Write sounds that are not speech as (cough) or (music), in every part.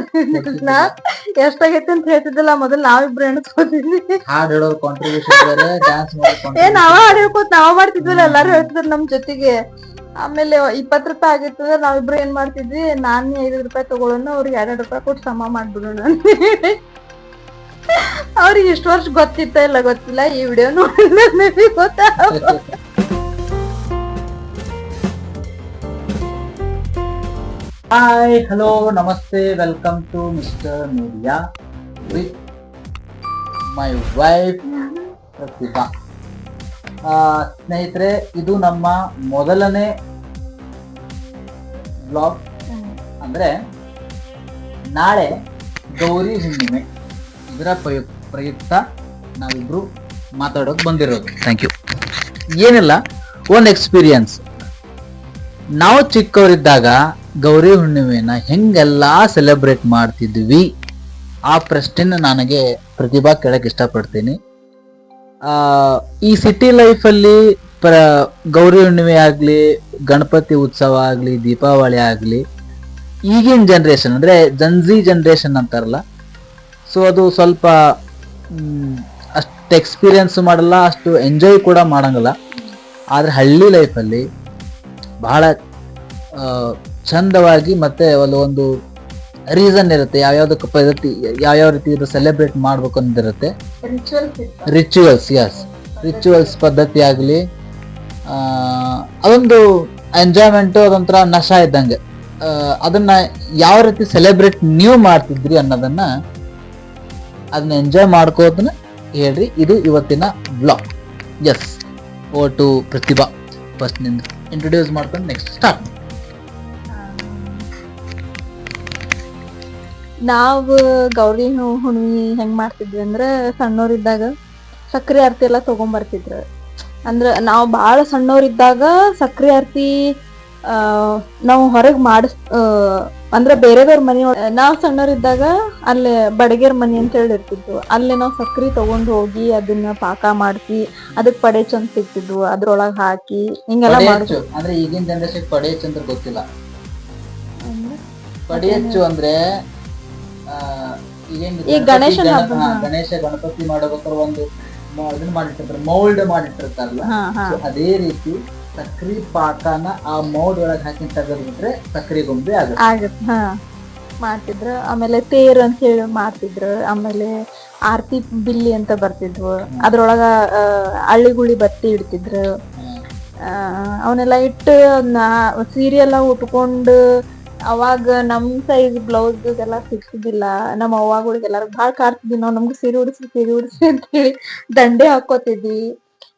ಮಾಡ್ತಿದ್ದಿಲ್ಲ ಎಷ್ಟಾಗೈತಿ ಅಂತ ಹೇಳ್ತಿದ್ದಿಲ್ಲ. ಮೊದಲ್ ನಾವಿಬ್ರು ಎಣಿಸ್ಕೊತಿದ್ವಿ ಹಾಡ್ ಹೇಳೋರ್ ಕಾಂಟ್ರಿಬ್ಯೂಷನ್ ಬೇರೆ ಡ್ಯಾನ್ಸ್ ಏ ನಾವ ಹಾಡಿರ್ಕೋತ ನಾವ ಮಾಡ್ತಿದ್ವಲ್ಲ ಎಲ್ಲಾರು ಹೇಳ್ತಿದ್ರು ನಮ್ ಜೊತೆಗೆ. ಆಮೇಲೆ ಇಪ್ಪತ್ ರೂಪಾಯಿ ಆಗಿತ್ತು ಅಂದ್ರೆ ನಾವಿಬ್ರು ಏನ್ ಮಾಡ್ತಿದ್ವಿ ನಾನ್ ಐದೈದು ರೂಪಾಯಿ ತಗೊಳ್ಳೋಣ ಅವ್ರಿಗೆ ಎರಡ್ ರೂಪಾಯಿ ಕೊಟ್ಟು ಸಮ ಮಾಡ್ಬಿಡೋಣ ಅಂತ ಅವ್ರಿಗೆ ಇಷ್ಟು ವರ್ಷ ಗೊತ್ತಿತ್ತ ಇಲ್ಲ ಗೊತ್ತಿಲ್ಲ ಈ ವಿಡಿಯೋ ನೋಡಿ ಗೊತ್ತಾ ಹಾಯ್ ಹಲೋ ನಮಸ್ತೆ welcome to mister media with my wife Pratibha ಸ್ನೇಹಿತರೆ ಇದು ನಮ್ಮ ಮೊದಲನೇ ಬ್ಲಾಗ್ ಅಂದ್ರೆ ನಾಳೆ ಗೌರಿ ಹುಣ್ಣಿಮೆ. ಇದರ ಪ್ರಯು ಪ್ರಯುಕ್ತ ನಾವಿಬ್ರು ಮಾತಾಡೋಕೆ ಬಂದಿರೋದು. ಥ್ಯಾಂಕ್ ಯು ಏನಿಲ್ಲ ಒಂದು ಎಕ್ಸ್ಪೀರಿಯನ್ಸ್ ನಾವು ಚಿಕ್ಕವರಿದ್ದಾಗ ಗೌರಿ ಹುಣ್ಣಿಮೆನ ಹೆಂಗೆಲ್ಲ ಸೆಲೆಬ್ರೇಟ್ ಮಾಡ್ತಿದ್ವಿ, ಆ ಪ್ರಶ್ನೆನ ನನಗೆ ಪ್ರತಿಭಾ ಕೇಳಕ್ ಇಷ್ಟಪಡ್ತೀನಿ. ಈ ಸಿಟಿ ಲೈಫಲ್ಲಿ ಪ್ರ, ಗೌರಿ ಹುಣ್ಣಿಮೆ ಆಗಲಿ, ಗಣಪತಿ ಉತ್ಸವ ಆಗಲಿ, ದೀಪಾವಳಿ ಆಗಲಿ, ಈಗಿನ ಜನ್ರೇಷನ್ ಅಂದರೆ ಜನ್ಜಿ ಜನ್ರೇಷನ್ ಅಂತಾರಲ್ಲ ಸೊ ಅದು ಸ್ವಲ್ಪ ಅಷ್ಟು ಎಕ್ಸ್ಪೀರಿಯನ್ಸ್ ಮಾಡಲ್ಲ, ಅಷ್ಟು ಎಂಜಾಯ್ ಕೂಡ ಮಾಡಂಗಿಲ್ಲ. ಆದರೆ ಹಳ್ಳಿ ಲೈಫಲ್ಲಿ ಬಹಳ ಚಂದವಾಗಿ ಮತ್ತೆ ಒಂದು ಒಂದು ರೀಸನ್ ಇರುತ್ತೆ ಯಾವ್ಯಾವ್ದಕ್ಕೆ ಪದ್ಧತಿ ಯಾವ್ಯಾವ ರೀತಿ ಇದು ಸೆಲೆಬ್ರೇಟ್ ಮಾಡ್ಬೇಕು ಅಂದಿರುತ್ತೆ ರಿಚುವಲ್ಸ್ ಯಸ್ ರಿಚುವಲ್ಸ್ ಪದ್ಧತಿ ಆಗಲಿ ಅದೊಂದು ಎಂಜಾಯ್ಮೆಂಟು ಅದೊಂಥರ ನಶ ಇದ್ದಂಗೆ. ಅದನ್ನ ಯಾವ ರೀತಿ ಸೆಲೆಬ್ರೇಟ್ ನೀವು ಮಾಡ್ತಿದ್ರಿ ಅನ್ನೋದನ್ನ ಅದನ್ನ ಎಂಜಾಯ್ ಮಾಡ್ಕೋದನ್ನ ಹೇಳ್ರಿ. ಇದು ಇವತ್ತಿನ blog yes over to Pratibha. ಫಸ್ಟ್ನಿಂದ. Introduce ಮಾಡ್ಕೊಂಡು ನೆಕ್ಸ್ಟ್ ಸ್ಟಾರ್ಟ್ ನಾವ್ ಗೌರಿ ಹುಣ್ಣಿ ಹೆಂಗ್ ಮಾಡ್ತಿದ್ವಿ ಅಂದ್ರ ಸಣ್ಣೋರಿದ್ದಾಗ ಸಕ್ರಿ ಆರ್ತಿ ಎಲ್ಲಾ ತಗೊಂಡ್ ಬರ್ತಿದ್ರ. ಅಂದ್ರ ನಾವ್ ಬಾಳ ಸಣ್ಣೋರಿದ್ದಾಗ ಸಕ್ರಿ ಆರ್ತಿ ಆ ನಾವ್ ಹೊರಗ್ ಮಾಡಿಸ್ ಅಂದ್ರ ಬೇರೆದವ್ರ ಮನಿ ನಾವ್ ಸಣ್ಣೋರಿದ್ದಾಗ ಅಲ್ಲೇ ಬಡಗೇರ್ ಮನಿ ಅಂತ ಹೇಳಿ ಇರ್ತಿದ್ವು. ಅಲ್ಲೇ ನಾವ್ ಸಕ್ರಿ ತಗೊಂಡ್ ಹೋಗಿ ಅದನ್ನ ಪಾಕ ಮಾಡಿಸಿ ಅದಕ್ ಪಡೆ ಚಂದ್ ಸಿಗ್ತಿದ್ವು. ಅದ್ರೊಳಗ್ ಹಾಕಿ ಹಿಂಗೆಲ್ಲಾ ಮಾಡ್ತಿದ್ವಿ ಅಂದ್ರೆ ಈಗಿನ ಜನರೇಷನ್ ಅಂತ ಗೊತ್ತಿಲ್ಲ. ಪಡೆಯಚ್ಚು ಅಂದ್ರೆ ಈ ಗಣೇಶನ ಹಬ್ಬ, ಹಾ, ಹಾ. ಗಣೇಶ ಗಣಪತಿ ಮಾಡಬೇಕಾದ್ರೆ ಒಂದು ಮ- ಇದನ್ನ ಮಾಡಿಟ್ಟಿರ್ತಾರೆ ಮೌಲ್ಡ್ ಮಾಡಿಟ್ಟಿರ್ತಾರಲ್ಲ? ಹಾ ಹಾ. So ಅದೇ ರೀತಿ ಸಕ್ರಿ ಪಾಕನ ಆ ಮೌಲ್ಡ್ ಒಳಗೆ ಹಾಕಿ ತೆಗೆದ್ಬಿಟ್ರೆ ಸಕ್ರಿ ಗೊಂಬೆ ಆಗುತ್ತೆ. ಆಗತ್ ಹಾ. ಮಾಡ್ತಿದ್ರ. ಆಮೇಲೆ ತೇರ್ ಅಂತ ಹೇಳಿ ಮಾಡ್ತಿದ್ರು. ಆಮೇಲೆ ಆರ್ತಿ ಬಿಲ್ಲಿ ಅಂತ ಬರ್ತಿದ್ವು. ಅದ್ರೊಳಗ ಹಳ್ಳಿಗುಳಿ ಅಳ್ಳಿಗುಳಿ ಬತ್ತಿ ಇಡ್ತಿದ್ರು. ಆ, ಅವನ್ನೆಲ್ಲ ಇಟ್ಟು ಸೀರೆ ಎಲ್ಲ ಉಟ್ಕೊಂಡು ಅವಾಗ ನಮ್ ಸೈಜ್ ಬ್ಲೌಸ್ ಎಲ್ಲ ಸಿಗ್ತಿದ್ದಿಲ್ಲ. ನಮ್ಮ ಅವ್ವಾಗಳಿಗೆ ಎಲ್ಲಾರು ಭಾಳ ಕಾಡ್ತಿದ್ವಿ ನಾವು ನಮ್ಗೆ ಸೀರೆ ಉಡಿಸಿ ಸೀರೆ ಉಡಿಸಿ ಅಂತ ಹೇಳಿ ದಂಡೆ ಹಾಕೋತಿದ್ವಿ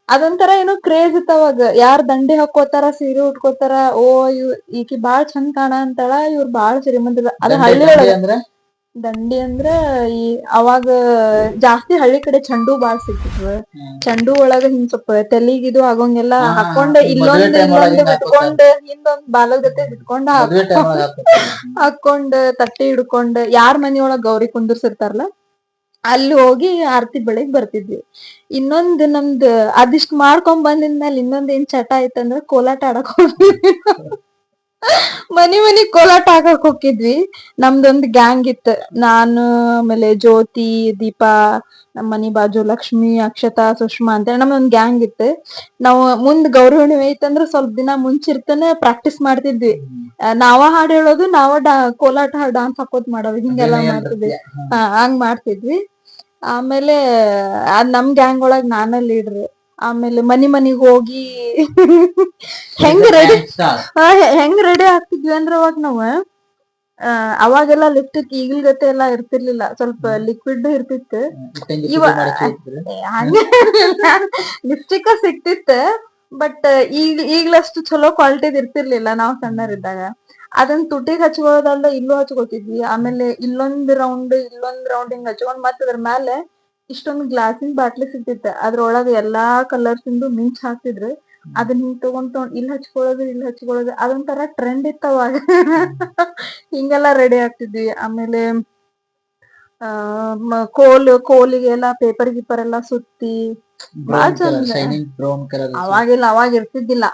ಅದೊಂಥರ ಏನೋ ಕ್ರೇಜ್ ಇತ್ತು ಅವಾಗ. ಯಾರ್ ದಂಡೆ ಹಾಕೋತಾರ ಸೀರೆ ಉಟ್ಕೋತಾರ ಓ ಇವ್ ಈಕಿ ಬಾಳ್ ಚಂದ ಕಾಣ ಅಂತಾಳ ಇವ್ರ ಬಾಳ್ ಶ್ರೀಮಂತ ಅದ ಹಳ್ಳಿ ಒಳಗ ಅಂದ್ರೆ? ದಂಡಿ ಅಂದ್ರ ಈ ಅವಾಗ ಜಾಸ್ತಿ ಹಳ್ಳಿ ಕಡೆ ಚಂಡು ಬಾಳ್ ಸಿಗ್ತಿದ್ವು. ಚಂಡು ಒಳಗ ಹಿಂಗ್ ಸ್ವಲ್ಪ ತೆಲಿಗಿದು ಆಗೋಂಗೆಲ್ಲ ಹಾ, ಹಾಕೊಂಡ್ ಇಲ್ಲೊಂದ್ ಇಲ್ಲೊಂದ್ ಬಿಟ್ಕೊಂಡ್ ಹಿಂದೊಂದ್ ಬಾಲದ ಜೊತೆ ಬಿಟ್ಕೊಂಡ್ ಹಾಕೊಂಡ್ (laughs) ತಟ್ಟಿ ಹಿಡ್ಕೊಂಡ್ ಯಾರ್ ಮನಿಯೊಳಗ್ ಗೌರಿ ಕುಂದಿರ್ಸಿರ್ತಾರಲ್ಲ ಅಲ್ಲಿ ಹೋಗಿ ಆರತಿ ಬೆಳಿಗ್ ಬರ್ತಿದ್ವಿ. ಇನ್ನೊಂದ್ ನಮ್ದ್ ಅದಿಷ್ಟ್ ಮಾಡ್ಕೊಂಡ್ ಬಂದಿದ್ಮೇಲೆ ಇನ್ನೊಂದ್ ಏನ್ ಚಟ ಐತಂದ್ರ ಕೋಲಾಟ ಆಡಕ್ ಹೋಗ್ತಿದ್ವಿ. (laughs) ಮನಿ ಮನಿ ಕೋಲಾಟ ಹಾಕಕ್ ಹೋಗಿದ್ವಿ. ನಮ್ದೊಂದ್ ಗ್ಯಾಂಗ್ ಇತ್ತು. ನಾನು ಆಮೇಲೆ ಜ್ಯೋತಿ ದೀಪಾ ನಮ್ ಮನಿ ಬಾಜು ಲಕ್ಷ್ಮಿ ಅಕ್ಷತಾ ಸುಷ್ಮಾ ಅಂತ ನಮ್ದೊಂದ್ ಗ್ಯಾಂಗ್ ಇತ್ತು. ನಾವು ಮುಂದ್ ಗೌರಿ ಹುಣ್ಣಿಮೆ ಐತಂದ್ರ ಸ್ವಲ್ಪ ದಿನ ಮುಂಚಿರ್ತನ ಪ್ರಾಕ್ಟೀಸ್ ಮಾಡ್ತಿದ್ವಿ. ನಾವ ಹಾಡ್ ಹೇಳೋದು ನಾವ ಡಾ ಕೋಲಾಟ ಡಾನ್ಸ್ ಹಾಕೋದ್ ಮಾಡೋದು ಹಿಂಗೆಲ್ಲಾ ಮಾಡ್ತಿದ್ವಿ. ಹಾ ಹಂಗ್ ಮಾಡ್ತಿದ್ವಿ. ಆಮೇಲೆ ಅದ್ ನಮ್ ಗ್ಯಾಂಗ್ ಒಳಗ್ ನಾನ ಲೀಡ್ರ್ ಆಮೇಲೆ ಮನಿ ಮನಿಗ್ ಹೋಗಿ ಹೆಂಗ್ ರೆಡಿ. ಹೆಂಗ್ ರೆಡಿ ಆಗ್ತಿದ್ವಿ ಅಂದ್ರ ಅವಾಗ ನಾವ್ ಅವಾಗೆಲ್ಲ ಲಿಫ್ಟ್ ಈಗಿಲ್ ಜೊತೆ ಎಲ್ಲಾ ಇರ್ತಿರ್ಲಿಲ್ಲ. ಸ್ವಲ್ಪ ಲಿಕ್ವಿಡ್ ಇರ್ತಿತ್ತು. ಇವಾಗ. ಲಿಪ್ಸ್ಟಿಕ್ ಸಿಕ್ತಿತ್ತು ಬಟ್ ಈಗ ಈಗ್ಲಷ್ಟು ಚಲೋ ಕ್ವಾಲಿಟಿದ್ ಇರ್ತಿರ್ಲಿಲ್ಲ ನಾವ್ ಸಣ್ಣರಿದ್ದಾಗ ಅದನ್ನ ತುಟಿಗ್ ಹಚ್ಕೊಳೋದಲ್ಲ ಇಲ್ಲೂ ಹಚ್ಕೋತಿದ್ವಿ ಆಮೇಲೆ ಇಲ್ಲೊಂದ್ ರೌಂಡ್ ಇಲ್ಲೊಂದ್ ರೌಂಡ್ ಹಿಂಗ್ ಹಚ್ಕೊಂಡ್ ಮತ್ತ್ ಅದ್ರ ಮೇಲೆ ಇಷ್ಟೊಂದ್ ಗ್ಲಾಸಿನ್ ಬಾಟ್ಲಿ ಸಿಗ್ತಿತ್ತ ಅದ್ರೊಳಗ ಎಲ್ಲಾ ಕಲರ್ಸ್ ಇಂದು ಮಿಂಚ್ ಹಾಕ್ತಿದ್ರು. ಅದನ್ನ ಹಿಂಗ್ ತಗೊಂಡ್ ತಗೊಂಡ್ ಇಲ್ಲಿ ಹಚ್ಕೊಳ್ಳೋದು ಇಲ್ಲಿ ಹಚ್ಕೊಳ್ಳೋದು ಅದೊಂಥರ ಟ್ರೆಂಡ್ ಇತ್ತು ಅವಾಗ ಹಿಂಗೆಲ್ಲ ರೆಡಿ ಆಗ್ತಿದ್ವಿ. ಆಮೇಲೆ ಆ ಕೋಲ್ ಕೋಲಿಗೆಲ್ಲ ಪೇಪರ್ ಗೀಪರ್ ಎಲ್ಲ ಸುತ್ತಿ. ಅವಾಗಿಲ್ಲ ಅವಾಗ ಇರ್ತಿದ್ದಿಲ್ಲ.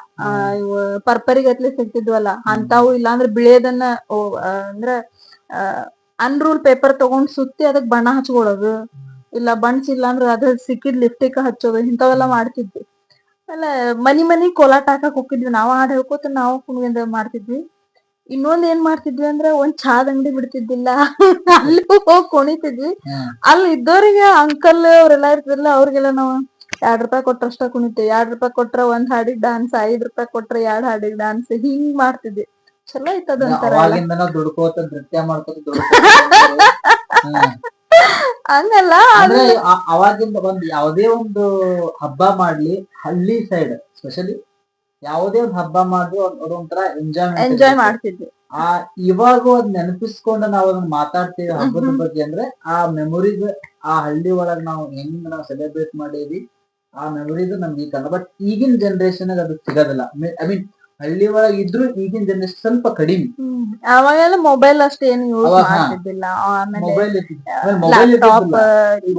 ಪರ್ಪರಿಗತ್ಲೆ ಸಿಗ್ತಿದ್ವಲ್ಲ ಅಂತಾವು ಇಲ್ಲಾಂದ್ರೆ ಬಿಳಿಯದನ್ನ ಓ, ಆ, ಅಂದ್ರ ಅನ್ರೂಲ್ ಪೇಪರ್ ತಗೊಂಡ್ ಸುತ್ತಿ ಅದಕ್ ಬಣ್ಣ ಹಚ್ಕೊಳ್ಳೋದು. ಇಲ್ಲ ಬಣ್ಸಿಲ್ಲ ಅಂದ್ರ ಅದ ಸಿಕ್ಕಿದ್ ಲಿಪ್ಟಿಕ್ ಹಚ್ಚೋದು ಇಂಥವೆಲ್ಲ ಮಾಡ್ತಿದ್ವಿ. ಅಲ್ಲ ಮನಿ ಮನಿ ಕೋಲಾಟ ಹಾಕಕ್ ಹೋಗಿದ್ವಿ ನಾವ್ ಹಾಡ್ ಹೇಳ್ಕೊತ ನಾವು ಕುಣಿಯಿಂದ ಮಾಡ್ತಿದ್ವಿ. ಇನ್ನೊಂದ್ ಏನ್ ಮಾಡ್ತಿದ್ವಿ ಅಂದ್ರ ಒಂದ್ ಚಾದ ಅಂಗಡಿ ಬಿಡ್ತಿದ್ದಿಲ್ಲ. ಅಲ್ಲಿ ಹೋಗಿ ಕುಣಿತಿದ್ವಿ. ಅಲ್ ಅಲ್ಲಿ ಇದ್ದೋರಿಗೆ ಅಂಕಲ್ ಅವ್ರೆಲ್ಲಾ ಇರ್ತಿದ್ರಲ್ಲ ಅವ್ರಿಗೆಲ್ಲ ನಾವು ಎರಡ್ ರೂಪಾಯಿ ಕೊಟ್ರಷ್ಟ ಕುಣಿತೇವಿ ಎರಡ್ ರೂಪಾಯಿ ಕೊಟ್ರ ಒಂದ್ ಹಾಡಿಗ್ ಡಾನ್ಸ್ ಐದ್ ರೂಪಾಯಿ ಕೊಟ್ರ ಎರಡ್ ಹಾಡಿಗ್ ಡಾನ್ಸ್ ಹಿಂಗ್ ಮಾಡ್ತಿದ್ವಿ. ಚಲೋ ಐತದ. ದುಡ್ಕೋತ ನೃತ್ಯ ಮಾಡ್ಕೋತ. (laughs) ಹಂಗಲ್ಲ ಅಂದ್ರೆ ಆ- ಅವಾಗಿಂದ ಬಂದ್ ಯಾವ್ದೇ ಒಂದು ಹಬ್ಬ ಮಾಡ್ಲಿ ಹಳ್ಳಿ ಸೈಡ್ ಸ್ಪೆಷಲಿ ಯಾವುದೇ ಒಂದು ಹಬ್ಬ ಮಾಡ್ಲಿ ಒಂದ್- ಅದೊಂಥರ ಎಂಜಾಯ್ಮೆಂಟ್ ಎಂಜಾಯ್ ಮಾಡ್ತಿದ್ವಿ. ಆ ಇವಾಗ ಅದ್ ನೆನಪಿಸ್ಕೊಂಡ ನಾವ್ ಅದನ್ನ ಮಾತಾಡ್ತೀವಿ ಹಬ್ಬದ ಬಗ್ಗೆ ಅಂದ್ರೆ ಆ ಮೆಮೊರೀಸ್ ಆ ಹಳ್ಳಿ ಒಳಗ್ ನಾವು ಹೆಂಗ್ ನಾವು ಸೆಲೆಬ್ರೇಟ್ ಮಾಡೀವಿ ಆ ಮೆಮೊರೀಸ್ ನಮ್ಗೆ ಈಗ ಬಟ್ ಈಗಿನ ಜನರೇಷನ್ ಅದು ಸಿಗೋದಿಲ್ಲ. ಐ ಮೀನ್ ಹಳ್ಳಿ ಒಳಗ್ ಇದ್ರು ಈಗಿನ ಜನರೇಷನ್ ಸ್ವಲ್ಪ ಕಡಿಮೆ. ಅವಾಗೆಲ್ಲ ಮೊಬೈಲ್ ಅಷ್ಟೇ ಏನು ಯೂಸ್ ಅವಾಗ ಹಾ. ಮಾಡ್ತಿದ್ದಿಲ್ಲ. ಮೊಬೈಲ್ ಮೊಬೈಲ್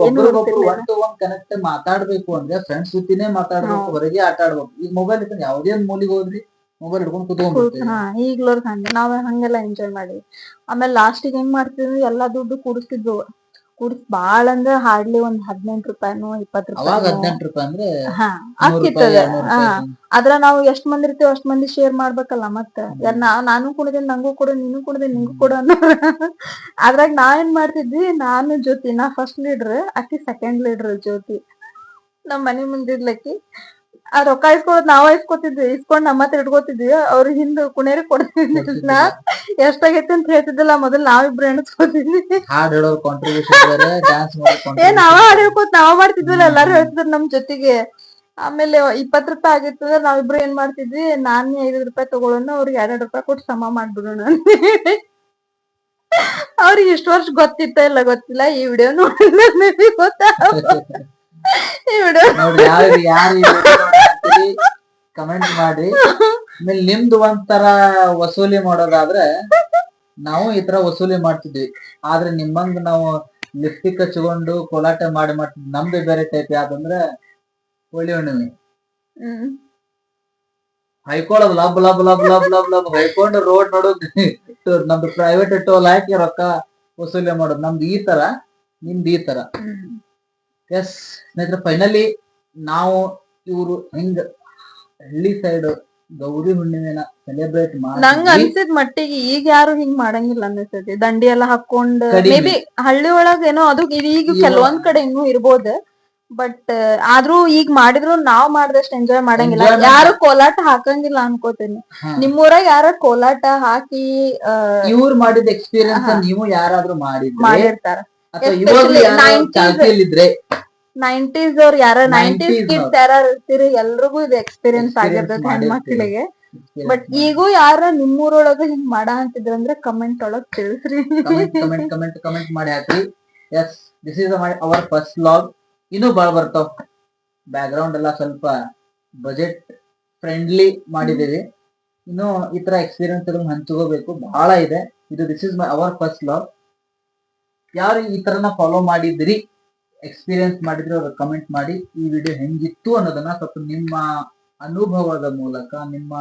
ಒಬ್ರಿಗೊಬ್ರು ಒನ್ ಟು ಒನ್ ಕನೆಕ್ಟ್ ಮಾತಾಡ್ಬೇಕು ಅಂದ್ರೆ ಫ್ರೆಂಡ್ಸ್ ಜೊತೆನೆ ಮಾತಾಡ್ಬೇಕು ಹೌದು. ಹೊರಗೆ ಆಟ ಆಡ್ಬೇಕು ಈಗ ಮೊಬೈಲ್ ಇದ್ರೆ ಯಾವುದೇ ಒಂದ್ ಮೂಲಿಗೆ ಹೋದ್ರಿ ಮೊಬೈಲ್ ಹಿಡ್ಕೊಂಡು ಕುತ್ಕೊಂಡ್ಬಿಡ್ತೀವಿ. ಹಾ ಈಗ್ಲೋರ್ಗ್ ಹಂಗೆ. ನಾವ್ ಹಂಗೆಲ್ಲ ಎಂಜಾಯ್ ಮಾಡಿ ಆಮೇಲೆ ಲಾಸ್ಟಿಗೆ ಹೆಂಗ್ ಮಾಡ್ತಿದ್ವಿ? ಎಲ್ಲಾ ದುಡ್ಡು ಕೂಡಿಸ್ತಿದ್ವು. ಕೂಡಿಸ್ ಬಾಳ ಅಂದ್ರ ಹಾರ್ಡ್ಲಿ ಒಂದ್ ಹದಿನೆಂಟ್ ರೂಪಾಯಿನೋ ಇಪ್ಪತ್ ಅವಾಗ ರೂಪಾಯಿ ಹದಿನೆಂಟು ರೂಪಾಯಿ ಅಂದ್ರೆ ಹಾ ನೂರು ಆಗ್ತಿತ್ತದ ಎರಡ್ನೂರು ಹಾ. ರೂಪಾಯಿ ಅದ್ರ ನಾವು ಎಷ್ಟ್ ಮಂದಿ ಇರ್ತೀವಿ ಅಷ್ಟ್ ಮಂದಿ ಶೇರ್ ಮಾಡ್ಬೇಕಲ್ಲ ಮತ್ತ. ಯಾರ್ ನಾ- ನಾನು ಕುಡ್ದೆ ನಂಗೂ ಕೊಡು ನೀನು ಕುಡ್ದೆ ನಿಂಗೂ ಕೊಡು ಅನ್ನೋ ಅದ್ರಾಗ ನಾ ಏನ್ ಮಾಡ್ತಿದ್ವಿ ನಾನು ಜ್ಯೋತಿ ನಾ ಫಸ್ಟ್ ಲೀಡ್ರ್ ಆಕಿ ಸೆಕೆಂಡ್ ಲೀಡ್ರ್ ಜ್ಯೋತಿ. ನಮ್ ಮನಿ ಮುಂದಿದ್ಲಕ್ಕಿ ಆ ರೊಕ್ಕ ಇಸ್ಕೊಳೋದ್ ನಾವ ಇಸ್ಕೊತಿದ್ವಿ ಇಸ್ಕೊಂಡ್ ನಮ್ಮ ಹತ್ರ ಇಟ್ಕೋತಿದ್ವಿ ಅವ್ರ ಹಿಂದ್ ಕುಣೇರಿ ಕೊಡ್ತಿದ್ವಿ ನಾ ಎಷ್ಟಾಗೈತಿ ಅಂತ ಹೇಳ್ತಿದ್ದಿಲ್ಲ ಮೊದಲ್ ನಾವಿಬ್ರು ಎಣಿಸ್ಕೊತಿದ್ವಿ ಹಾಡ್ ಹೇಳೋರ್ ಕಾಂಟ್ರಿಬ್ಯೂಷನ್ ಬೇರೆ ಡ್ಯಾನ್ಸ್ ಮಾಡೋ ಏ ನಾವ ಹಾಡಿರ್ಕೋತ್ ನಾವ ಮಾಡ್ತಿದ್ವಲ್ಲ ಎಲ್ಲಾರು ಹೇಳ್ತಿದ್ರು ನಮ್ ಜೊತೆಗೆ. ಆಮೇಲೆ ಇಪ್ಪತ್ ರೂಪಾಯಿ ಆಗಿತ್ತು ಅಂದ್ರೆ ನಾವಿಬ್ರು ಏನ್ ಮಾಡ್ತಿದ್ವಿ ನಾನ್ ಐದ್ ರೂಪಾಯಿ ತಗೊಳ್ಳೋಣ ಅವ್ರಿಗೆ ಎರಡ್ ರೂಪಾಯಿ ಕೊಟ್ಟು ಸಮ ಮಾಡ್ಬಿಡೋಣ ಅಂತ ಅವ್ರಿಗೆ ಇಷ್ಟು ವರ್ಷ ಗೊತ್ತಿತ್ತ ಇಲ್ಲ ಗೊತ್ತಿಲ್ಲ ಈ ವಿಡಿಯೋ ನೋಡಿದ್ರೆ ಗೊತ್ತಾ ಈ ವಿಡಿಯೋ ಕಮೆಂಟ್ ಮಾಡಿ. ಆಮೇಲೆ ನಿಮ್ದು ಒಂಥರ ವಸೂಲಿ ಮಾಡೋದಾದ್ರೆ ನಾವು ಈ ತರ ವಸೂಲಿ ಮಾಡ್ತಿದ್ವಿ. ಆದ್ರೆ ನಿಮ್ಮಂಗ್ ನಾವು ಲಿಪ್ಸ್ಟಿಕ್ ಹಚ್ಕೊಂಡು ಕೋಲಾಟ ಮಾಡಿ ಮಾಡ್ತಿದ್ವಿ ನಮ್ದು ಬೇರೆ ಟೈಪ್ ಯಾವ್ದಂದ್ರೆ ಹೋಳಿ ಹುಣ್ಣಿಮೆ. ಹೈಕೊಳ್ಳೋದು ಲಬ್ ಲಬ್ ಲಬ್ ಲಬ್ ಲಬ್ ಲಬ್ ಹೈಕೊಂಡು ರೋಡ್ ನೋಡೋದು ನಮ್ದು ಪ್ರೈವೇಟ್ ಟೋಲ್ ಹಾಕಿ ರೊಕ್ಕ ವಸೂಲಿ ಮಾಡೋದು. ನಮ್ದು ಈ ತರ ನಿಮ್ದು ಈ ತರ. ಎಸ್ ಸ್ನೇಹಿತರೆ ಫೈನಲಿ ನಾವು ಇವರು ಹಿಂಗ ಹಳ್ಳಿ ಸೈಡ್ ಗೌರಿ ಹುಣ್ಣಿಮೆನ ಸೆಲೆಬ್ರೇಟ್ ನಂಗ್ ಮಾಡಿ ಅನ್ಸಿದ್ ಮಟ್ಟಿಗೆ ಈಗ ಯಾರು ಹಿಂಗ್ ಮಾಡಂಗಿಲ್ಲ ಅನ್ಸತಿ ದಂಡಿ ಎಲ್ಲ ಹಾಕೊಂಡ್ ಕಡಿಮೆ. ಮೇ ಬಿ ಹಳ್ಳಿ ಒಳಗ ಏನೋ ಅದು ಈಗ ಈಗ- ಕೆಲವೊಂದ್ ಕಡೆ ಇನ್ನೂ ಇರ್ಬೋದು ಬಟ್ ಆದ್ರೂ ಈಗ ಮಾಡಿದ್ರು ನಾವ್ ಮಾಡಿದಷ್ಟು ಎಂಜಾಯ್ ಮಾಡಂಗಿಲ್ಲ. ಯಾರು ಕೋಲಾಟ ಹಾಕಂಗಿಲ್ಲ ಅನ್ಕೋತೀನಿ ಹಾ. ನಿಮ್ಮೂರಾಗ ಯಾರ ಕೋಲಾಟ ಹಾಕಿ ಆ, ಇವ್ರು ಮಾಡಿದ ಎಕ್ಸ್ಪೀರಿಯನ್ಸ್. ನೀವು ಯಾರಾದ್ರೂ ಮಾಡಿದ್ರೆ ಮಾಡಿರ್ತಾರ ಅಥವಾ Especially ಇವಾಗ 90s. ಚಾಲ್ತಿಯಲ್ಲಿದ್ರೆ ನೈಂಟೀಸ್ ಅವ್ರ ಯಾರ 90s ನೈಂಟೀಸ್ ಕಿಡ್ಸ್ ಯಾರ ಇರ್ತೀರಿ ಎಲ್ರಿಗೂ ಇದು ಎಕ್ಸ್ಪೀರಿಯನ್ಸ್ ಆಗಿರ್ಬೇಕು. ಹೆಣ್ಮಕ್ಳಿಗೆ ಬಟ್ ಈಗೂ ಯಾರ ನಿಮ್ಮೂರೊಳಗ ಹಿಂಗ್ ಮಾಡ ಅಂತಿದ್ರಂದ್ರೆ ಕಮೆಂಟ್ ಒಳಗ್ ತಿಳಿಸ್ರಿ. ಕಮೆಂಟ್ ಕಮೆಂಟ್ ಕಮೆಂಟ್ ಕಮೆಂಟ್ ಮಾಡಿ ಹಾಕ್ರಿ. Yes this is our first log ಇನ್ನೂ ಬಾಳ್ ಬರ್ತಾವ. ಬ್ಯಾಕ್ ಗ್ರೌಂಡ್ ಎಲ್ಲ ಸ್ವಲ್ಪ ಬಜೆಟ್ ಫ್ರೆಂಡ್ಲಿ ಮಾಡಿದೀವಿ ಇನ್ನು ಈ ತರ ಎಕ್ಸ್ಪೀರಿಯನ್ಸ್ ಹಂಚ್ಕೋಬೇಕು. ಬಹಳ ಇದೆ. ಇದು this is my our first log ಯಾರು ಈ ತರನ ಫಾಲೋ ಮಾಡಿದ್ರಿ ಎಕ್ಸ್ಪೀರಿಯನ್ಸ್ ಮಾಡಿದ್ರೆ ಅವ್ರ ಕಮೆಂಟ್ ಮಾಡಿ ಈ ವಿಡಿಯೋ ಹೆಂಗಿತ್ತು ಅನ್ನೋದನ್ನ ಸ್ವಲ್ಪ ನಿಮ್ಮ ಅನುಭವದ ಮೂಲಕ ನಿಮ್ಮ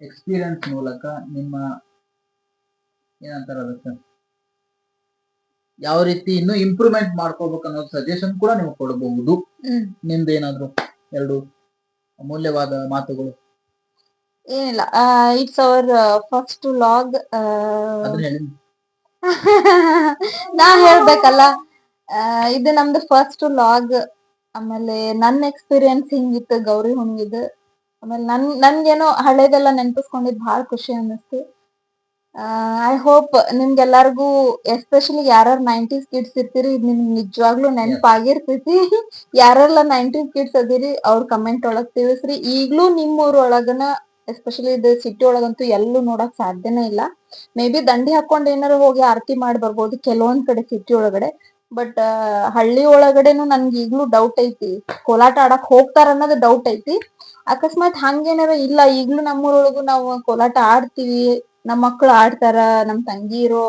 ಎಕ್ಸ್ಪೀರಿಯನ್ಸ್ ಮೂಲಕ ನಿಮ್ಮ ಏನಂತಾರ ಅದಕ್ಕೆ ಯಾವ ರೀತಿ ಇನ್ನೂ ಇಂಪ್ರೂವ್ಮೆಂಟ್ ಮಾಡ್ಕೋಬೇಕು ಅನ್ನೋ ಸಜೆಷನ್ ಕೂಡ ನೀವು ಕೊಡಬಹುದು. ನಿಮ್ದೇನಾದ್ರು ನಿಮ್ದು ಏನಾದ್ರು ಎರಡು ಅಮೂಲ್ಯವಾದ ಮಾತುಗಳು? ಏನಿಲ್ಲ ಇಟ್ಸ್ ಅವರ್ ಫಸ್ಟ್ ಲಾಗ್ ನಾ ಹೇಳ್ಬೇಕಲ್ಲ. ಇದು ನಮ್ದು ಫಸ್ಟ್ ಲಾಗ್ ಆಮೇಲೆ ನನ್ನ ಎಕ್ಸ್ಪೀರಿಯನ್ಸ್ ಹಿಂಗಿತ್ತು, ಗೌರಿ ಹುಣ್ಣಿದ್. ಆಮೇಲೆ ನನ್, ನನ್ಗೇನೋ ಹಳೇದೆಲ್ಲ ನೆನ್ಪಿಸ್ಕೊಂಡಿದ್ ಬಹಳ ಖುಷಿ ಅನ್ನಿಸ್ತು. ಐ ಹೋಪ್ ನಿಮ್ಗೆಲ್ಲರಿಗೂ ಎಸ್ಪೆಷಲಿ ಯಾರ್ಯಾರು ನೈಂಟೀಸ್ ಕಿಡ್ಸ್ ಇರ್ತೀರಿ, ಇದು ನಿಮ್ಗೆ ನಿಜವಾಗ್ಲೂ ನೆನಪಾಗಿರ್ತೈತಿ. (laughs) ಯಾರೆಲ್ಲ ನೈಂಟೀಸ್ ಕಿಡ್ಸ್ ಅದಿರಿ, ಅವ್ರ ಕಮೆಂಟ್ ಒಳಗ್ ತಿಳಿಸ್ರಿ. ಈಗ್ಲೂ ನಿಮ್ಮೂರ್ ಒಳಗನ ಎಸ್ಪೆಷಲಿ ಇದು ಸಿಟಿ ಒಳಗಂತೂ ಎಲ್ಲೂ ನೋಡಕ್ ಸಾಧ್ಯನೇ ಇಲ್ಲ. ಮೇ ಬಿ ದಂಡಿ ಹಾಕೊಂಡ್ ಏನಾರ ಹೋಗಿ ಆರತಿ ಮಾಡಿ ಬರ್ಬೋದು, ಕೆಲವೊಂದ್ ಕಡೆ ಸಿಟಿ ಒಳಗಡೆ. ಬಟ್ ಹಳ್ಳಿ ಒಳಗಡೆನು ನನ್ಗೆ ಈಗ್ಲೂ ಡೌಟ್ ಐತಿ. ಕೋಲಾಟ ಆಡಕ್ ಹೋಗ್ತಾರ ಅನ್ನೋದು ಡೌಟ್ ಐತಿ. ಅಕಸ್ಮಾತ್ ಹಂಗೇನಾರ ಇಲ್ಲ, ಈಗ್ಲೂ ನಮ್ಮೂರೊಳಗು ನಾವು ಕೋಲಾಟ ಆಡ್ತೀವಿ. ನಮ್ ಮಕ್ಳು ಆಡ್ತಾರ, ನಮ್ ತಂಗಿರೋ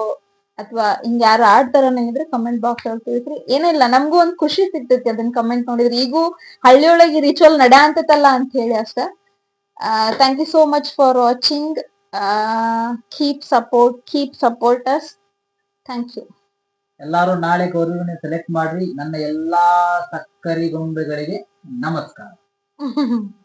ಅಥವಾ ಹಿಂಗ ಯಾರು ಆಡ್ತಾರ ಅನ್ನಂಗಿದ್ರೆ ಕಮೆಂಟ್ ಬಾಕ್ಸ್ ಅಲ್ಲಿ ತಿಳಿಸ್ರಿ ಏನಿಲ್ಲ ನಮಗೂ ಒಂದ್ ಖುಷಿ ಸಿಗ್ತೈತಿ ಅದನ್ನ ಕಮೆಂಟ್ ನೋಡಿದ್ರೆ. ಈಗೂ ಹಳ್ಳಿಯೊಳಗೆ ರಿಚುವಲ್ ನಡ್ಯಾ ಅಂತತಲ್ಲ ಅಂತ ಹೇಳಿ ಅಷ್ಟ. Thank you so much for watching keep support keep support us thank you ಎಲ್ಲಾರು ನಾಳೆ ಗೌರಿಗಳನ್ನ ಸೆಲೆಕ್ಟ್ ಮಾಡ್ರಿ. ನನ್ನ ಎಲ್ಲಾ ಸಕ್ಕರೆ ಗೊಂಬೆಗಳಿಗೆ ನಮಸ್ಕಾರ. (laughs)